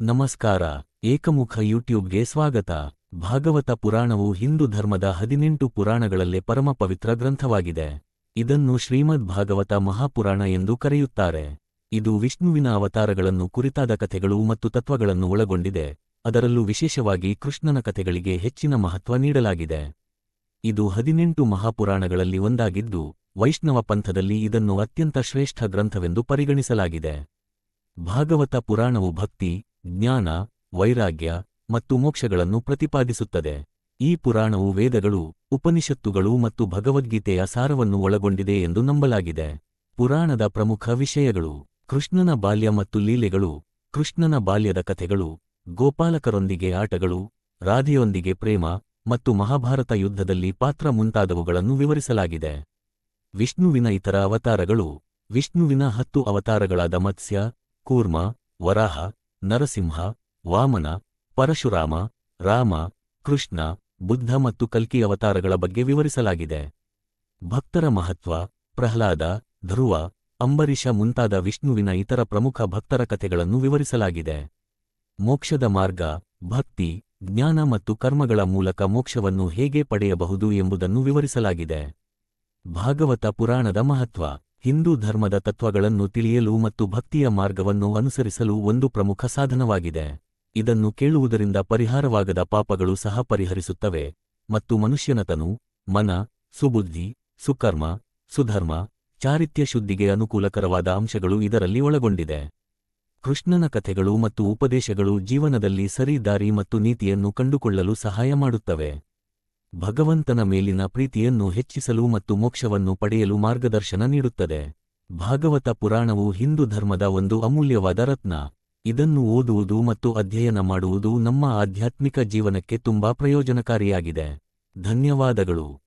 ನಮಸ್ಕಾರ, ಏಕಮುಖ ಯೂಟ್ಯೂಬ್ಗೆ ಸ್ವಾಗತ. ಭಾಗವತ ಪುರಾಣವು ಹಿಂದೂ ಧರ್ಮದ ಹದಿನೆಂಟು ಪುರಾಣಗಳಲ್ಲೇ ಪರಮ ಪವಿತ್ರ ಗ್ರಂಥವಾಗಿದೆ. ಇದನ್ನು ಶ್ರೀಮದ್ ಭಾಗವತ ಮಹಾಪುರಾಣ ಎಂದು ಕರೆಯುತ್ತಾರೆ. ಇದು ವಿಷ್ಣುವಿನ ಅವತಾರಗಳನ್ನು ಕುರಿತಾದ ಕಥೆಗಳು ಮತ್ತು ತತ್ವಗಳನ್ನು ಒಳಗೊಂಡಿದೆ. ಅದರಲ್ಲೂ ವಿಶೇಷವಾಗಿ ಕೃಷ್ಣನ ಕಥೆಗಳಿಗೆ ಹೆಚ್ಚಿನ ಮಹತ್ವ ನೀಡಲಾಗಿದೆ. ಇದು ಹದಿನೆಂಟು ಮಹಾಪುರಾಣಗಳಲ್ಲಿ ಒಂದಾಗಿದ್ದು, ವೈಷ್ಣವ ಪಂಥದಲ್ಲಿ ಇದನ್ನು ಅತ್ಯಂತ ಶ್ರೇಷ್ಠ ಗ್ರಂಥವೆಂದು ಪರಿಗಣಿಸಲಾಗಿದೆ. ಭಾಗವತ ಪುರಾಣವು ಭಕ್ತಿ ಜ್ಞಾನ, ವೈರಾಗ್ಯ ಮತ್ತು ಮೋಕ್ಷಗಳನ್ನು ಪ್ರತಿಪಾದಿಸುತ್ತದೆ. ಈ ಪುರಾಣವು ವೇದಗಳು, ಉಪನಿಷತ್ತುಗಳು ಮತ್ತು ಭಗವದ್ಗೀತೆಯ ಸಾರವನ್ನು ಒಳಗೊಂಡಿದೆ ಎಂದು ನಂಬಲಾಗಿದೆ. ಪುರಾಣದ ಪ್ರಮುಖ ವಿಷಯಗಳು ಕೃಷ್ಣನ ಬಾಲ್ಯ ಮತ್ತು ಲೀಲೆಗಳು, ಕೃಷ್ಣನ ಬಾಲ್ಯದ ಕಥೆಗಳು, ಗೋಪಾಲಕರೊಂದಿಗೆ ಆಟಗಳು, ರಾಧೆಯೊಂದಿಗೆ ಪ್ರೇಮ ಮತ್ತು ಮಹಾಭಾರತ ಯುದ್ಧದಲ್ಲಿ ಪಾತ್ರ ಮುಂತಾದವುಗಳನ್ನು ವಿವರಿಸಲಾಗಿದೆ. ವಿಷ್ಣುವಿನ ಇತರ ಅವತಾರಗಳು, ವಿಷ್ಣುವಿನ ಹತ್ತು ಅವತಾರಗಳಾದ ಮತ್ಸ್ಯ, ಕೂರ್ಮ, ವರಾಹ ನರಸಿಂಹ, ವಾಮನ, ಪರಶುರಾಮ, ರಾಮ, ಕೃಷ್ಣ, ಬುದ್ಧ ಮತ್ತು ಕಲ್ಕಿ ಅವತಾರಗಳ ಬಗ್ಗೆ ವಿವರಿಸಲಾಗಿದೆ. ಭಕ್ತರ ಮಹತ್ವ, ಪ್ರಹ್ಲಾದ, ಧ್ರುವ, ಅಂಬರೀಷ ಮುಂತಾದ ವಿಷ್ಣುವಿನ ಇತರ ಪ್ರಮುಖ ಭಕ್ತರ ಕಥೆಗಳನ್ನು ವಿವರಿಸಲಾಗಿದೆ. ಮೋಕ್ಷದ ಮಾರ್ಗ, ಭಕ್ತಿ, ಜ್ಞಾನ ಮತ್ತು ಕರ್ಮಗಳ ಮೂಲಕ ಮೋಕ್ಷವನ್ನು ಹೇಗೆ ಪಡೆಯಬಹುದು ಎಂಬುದನ್ನು ವಿವರಿಸಲಾಗಿದೆ. ಭಾಗವತ ಪುರಾಣದ ಮಹತ್ವ. ಹಿಂದೂ ಧರ್ಮದ ತತ್ವಗಳನ್ನು ತಿಳಿಯಲು ಮತ್ತು ಭಕ್ತಿಯ ಮಾರ್ಗವನ್ನು ಅನುಸರಿಸಲು ಒಂದು ಪ್ರಮುಖ ಸಾಧನವಾಗಿದೆ. ಇದನ್ನು ಕೇಳುವುದರಿಂದ ಪರಿಹಾರವಾಗದ ಪಾಪಗಳು ಸಹ ಪರಿಹರಿಸುತ್ತವೆ. ಮತ್ತು ಮನುಷ್ಯನತನು ಮನ, ಸುಬುದ್ಧಿ, ಸುಕರ್ಮ, ಸುಧರ್ಮ ಚಾರಿತ್ಯ ಶುದ್ಧಿಗೆ ಅನುಕೂಲಕರವಾದ ಅಂಶಗಳು ಇದರಲ್ಲಿ ಒಳಗೊಂಡಿದೆ. ಕೃಷ್ಣನ ಕಥೆಗಳು ಮತ್ತು ಉಪದೇಶಗಳು ಜೀವನದಲ್ಲಿ ಸರಿ ದಾರಿ ಮತ್ತು ನೀತಿಯನ್ನು ಕಂಡುಕೊಳ್ಳಲು ಸಹಾಯ ಮಾಡುತ್ತವೆ. ಭಗವಂತನ ಮೇಲಿನ ಪ್ರೀತಿಯನ್ನು ಹೆಚ್ಚಿಸಲು ಮತ್ತು ಮೋಕ್ಷವನ್ನು ಪಡೆಯಲು ಮಾರ್ಗದರ್ಶನ ನೀಡುತ್ತದೆ. ಭಾಗವತ ಪುರಾಣವು ಹಿಂದೂ ಧರ್ಮದ ಒಂದು ಅಮೂಲ್ಯವಾದ ರತ್ನ. ಇದನ್ನು ಓದುವುದು ಮತ್ತು ಅಧ್ಯಯನ ಮಾಡುವುದು ನಮ್ಮ ಆಧ್ಯಾತ್ಮಿಕ ಜೀವನಕ್ಕೆ ತುಂಬಾ ಪ್ರಯೋಜನಕಾರಿಯಾಗಿದೆ. ಧನ್ಯವಾದಗಳು.